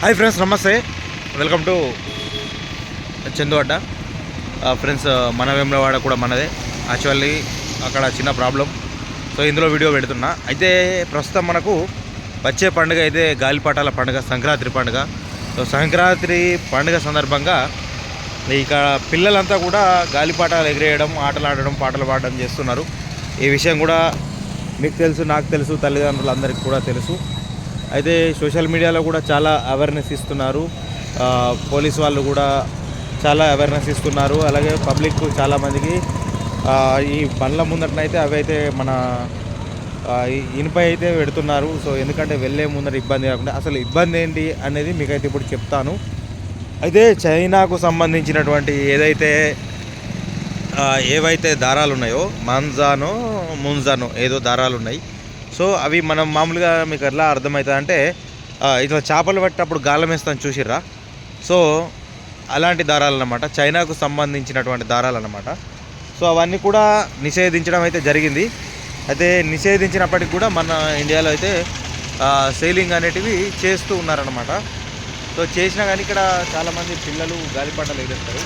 Hi friends namaste. Welcome to Chandu Adda. Uh, friends uh, మన వేములవాడ కూడా మనదే. Actually అక్కడ చిన్న ప్రాబ్లం సో ఇందులో వీడియో పెడుతున్నా. అయితే ప్రస్తుతం మనకు వచ్చే పండుగ అయితే గాలిపటాల పండుగ సంక్రాంతి పండుగ. సో సంక్రాంతి పండుగ సందర్భంగా ఇక పిల్లలంతా కూడా గాలిపాటాలు ఎగిరేయడం ఆటలు ఆడడం పాటలు పాడడం చేస్తున్నారు. ఈ విషయం కూడా మీకు తెలుసు నాకు తెలుసు తల్లిదండ్రులందరికీ కూడా తెలుసు. అయితే సోషల్ మీడియాలో కూడా చాలా అవేర్నెస్ ఇస్తున్నారు. పోలీస్ వాళ్ళు కూడా చాలా అవేర్నెస్ ఇస్తున్నారు. అలాగే పబ్లిక్ చాలామందికి ఈ బండ్ల ముందటనైతే అవి అయితే మన ఇనుప అయితే పెడుతున్నారు. సో ఎందుకంటే వెళ్ళే ముందర ఇబ్బంది కాకుండా అసలు ఇబ్బంది ఏంటి అనేది మీకైతే ఇప్పుడు చెప్తాను. అయితే చైనాకు సంబంధించినటువంటి ఏదైతే ఏవైతే దారాలు ఉన్నాయో మాంజానో ముంజానో ఏదో దారాలు ఉన్నాయి. సో అవి మనం మామూలుగా మీకు ఎలా అర్థమవుతుంది అంటే ఇట్లా చేపలు పట్టేటప్పుడు గాలం వేస్తాను చూసిర్రా? సో అలాంటి దారాలు అన్నమాట చైనాకు సంబంధించినటువంటి దారాలు అన్నమాట సో అవన్నీ కూడా నిషేధించడం అయితే జరిగింది. అయితే నిషేధించినప్పటికి కూడా మన ఇండియాలో అయితే సేలింగ్ అనేటివి చేస్తూ ఉన్నారనమాట సో చేసినా కానీ ఇక్కడ చాలామంది పిల్లలు గాలిపటాలు ఎగిరేస్తారు.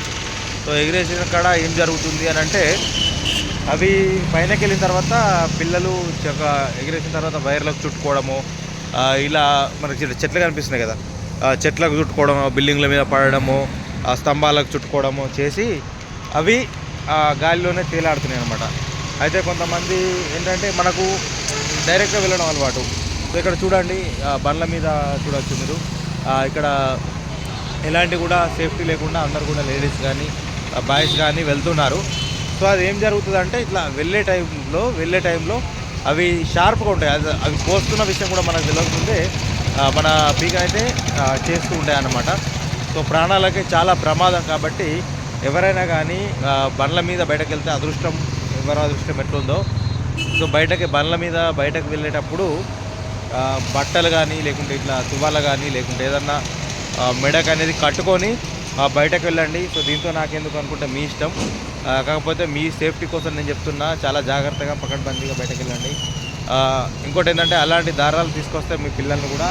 సో ఎగిరేసిన కాడ ఏం జరుగుతుంది అని అంటే అవి పైనకి వెళ్ళిన తర్వాత పిల్లలు చక్క ఎగిరేసిన తర్వాత వైర్లకు చుట్టుకోవడము ఇలా మనకి చెట్లు- కనిపిస్తున్నాయి కదా చెట్లకు చుట్టుకోవడము బిల్డింగ్ల మీద పడడము స్తంభాలకు చుట్టుకోవడము చేసి అవి ఆ, గాలిలోనే తేలాడుతున్నాయి అనమాట అయితే కొంతమంది ఏంటంటే మనకు డైరెక్ట్గా వెళ్ళడం అలవాటు. సో ఇక్కడ చూడండి బండ్ల మీద చూడవచ్చు మీరు. ఇక్కడ ఎలాంటి కూడా సేఫ్టీ లేకుండా అందరు కూడా లేడీస్ కానీ బాయ్స్ కానీ వెళ్తున్నారు. సో అది ఏం జరుగుతుందంటే ఇట్లా వెళ్ళే టైంలో వెళ్ళే టైంలో అవి షార్ప్గా ఉంటాయి. అది అవి పోస్తున్న విషయం కూడా మనకు తెలియకముందే మన పీక అయితే చేస్తూ ఉంటాయి అన్నమాట. సో ప్రాణాలకి చాలా ప్రమాదం కాబట్టి ఎవరైనా కానీ బండ్ల మీద బయటకు వెళ్తే అదృష్టం ఎవరి అదృష్టం ఎట్లుందో. సో బయటకి బండ్ల మీద బయటకు వెళ్ళేటప్పుడు బట్టలు కానీ లేకుంటే ఇట్లా తువ్వాల కానీ లేకుంటే ఏదన్నా మెడకు అనేది కట్టుకొని బయటకు వెళ్ళండి. సో దీంతో నాకెందుకు అనుకుంటే మీ ఇష్టం. కాకపోతే మీ సేఫ్టీ కోసం నేను చెప్తున్నా చాలా జాగ్రత్తగా పకడ్బందీగా బయటకు వెళ్ళండి. ఇంకోటి ఏంటంటే అలాంటి దారాలు తీసుకొస్తే మీ పిల్లల్ని కూడా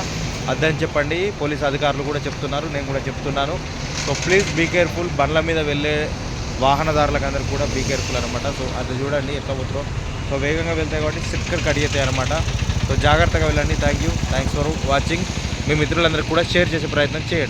అద్దని చెప్పండి. పోలీస్ అధికారులు కూడా చెప్తున్నారు నేను కూడా చెప్తున్నాను. So please be careful. బండ్ల మీద వెళ్ళే వాహనదారులకు అందరూ కూడా బీ కేర్ఫుల్ అనమాట సో అది చూడండి ఎట్లా పోతారో సో వేగంగా వెళ్తాయి కాబట్టి స్టిక్కర్ కడిగేతాయి అనమాట సో జాగ్రత్తగా వెళ్ళండి. Thank you. Thanks for watching. మీ మిత్రులందరికీ కూడా షేర్ చేసే ప్రయత్నం చేయండి.